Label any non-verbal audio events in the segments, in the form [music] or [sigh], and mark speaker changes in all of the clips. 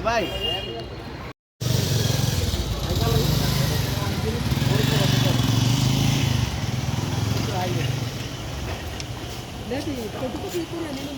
Speaker 1: Bye లేదు కొట్టుకు తీసుకున్నాను నేను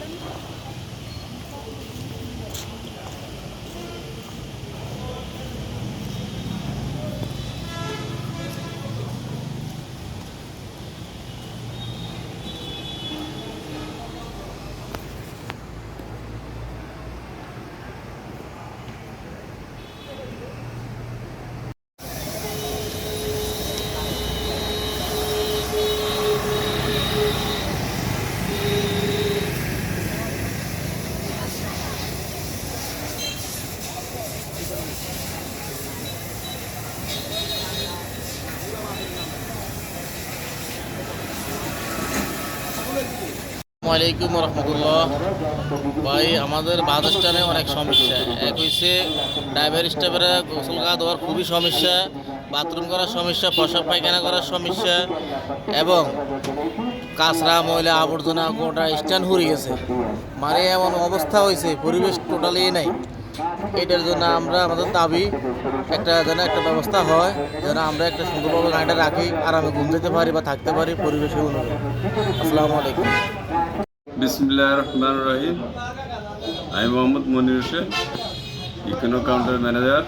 Speaker 1: আসসালামাইকুম রহমতুল্লাহ। ভাই, আমাদের বাস স্ট্যান্ডে অনেক সমস্যা। এক হয়েছে ড্রাইভার স্টাফেরা গোসল গা দেওয়ার খুবই সমস্যা বাথরুম করার সমস্যা প্রসাব পায়খানা করার সমস্যা, এবং কাঁচরা, ময়লা, আবর্জনা, গোটা স্ট্যান্ড হয়ে গেছে। মানে এমন অবস্থা হয়েছে পরিবেশ টোটালি নাই। এটার জন্য আমরা আমাদের দাবি, একটা যেন একটা ব্যবস্থা হয়, যেন আমরা একটা সুন্দরভাবে গাড়িটা রাখি, আরামে ঘুম যেতে পারি বা থাকতে পারি পরিবেশের অনুযায়ী আসসালামু আলাইকুম।
Speaker 2: বিসমুল্লাহ রহমান রহিম। আমি Mohammad Monir Hossain Econo counter manager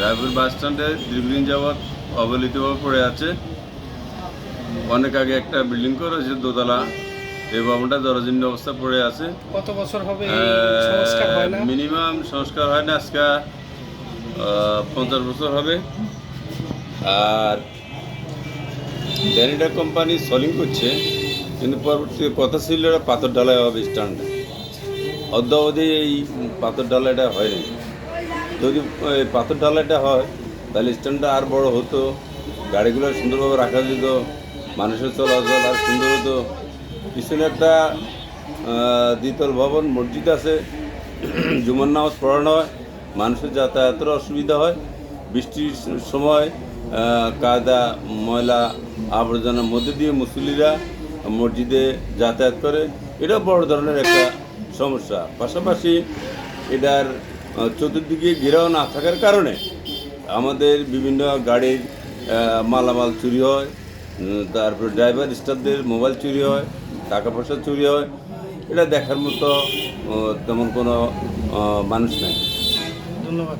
Speaker 2: Raipur bus স্ট্যান্ডে দীর্ঘদিন যাবৎ অবহেলিতভাবে পড়ে আছে। অনেক আগে একটা বিল্ডিং করেছে দোতলা। এই ভবনটা জরাজীর্ণ অবস্থা পড়ে আছে।
Speaker 3: কত বছর হবে
Speaker 2: মিনিমাম সংস্কার হয় না আজকে পঞ্চাশ বছর হবে। আর ড্যানিডা কোম্পানি সলিং করছে কিন্তু পরবর্তী কথা ছিল এটা পাথর ঢালাই হবে স্ট্যান্ডে অদ্যাবধি এই পাথর ঢালাইটা হয়নি। যদি এই পাথর ঢালাইটা হয় তাহলে স্ট্যান্ডটা আর বড় হতো গাড়িগুলো সুন্দরভাবে রাখা যেত মানুষের চলাচল আর সুন্দর হতো। পিছনে একটা দ্বিতল ভবন, মসজিদ আছে। [clears throat] জুমার নামাজ পড়ানো হয়। মানুষের যাতায়াতের অসুবিধা হয়। বৃষ্টির সময় কাদা ময়লা আবর্জনার মধ্যে দিয়ে মুসলিরা মসজিদে যাতায়াত করে। এটা বড় ধরনের একটা সমস্যা। পাশাপাশি এটার চতুর্দিকে ঘেরাও না থাকার কারণে আমাদের বিভিন্ন গাড়ির মালামাল চুরি হয়। তারপর ড্রাইভার, স্টাফদের মোবাইল চুরি হয়। টাকা পয়সা চুরি হয় এটা দেখার মতো তেমন কোনো মানুষ নাই।
Speaker 3: ধন্যবাদ।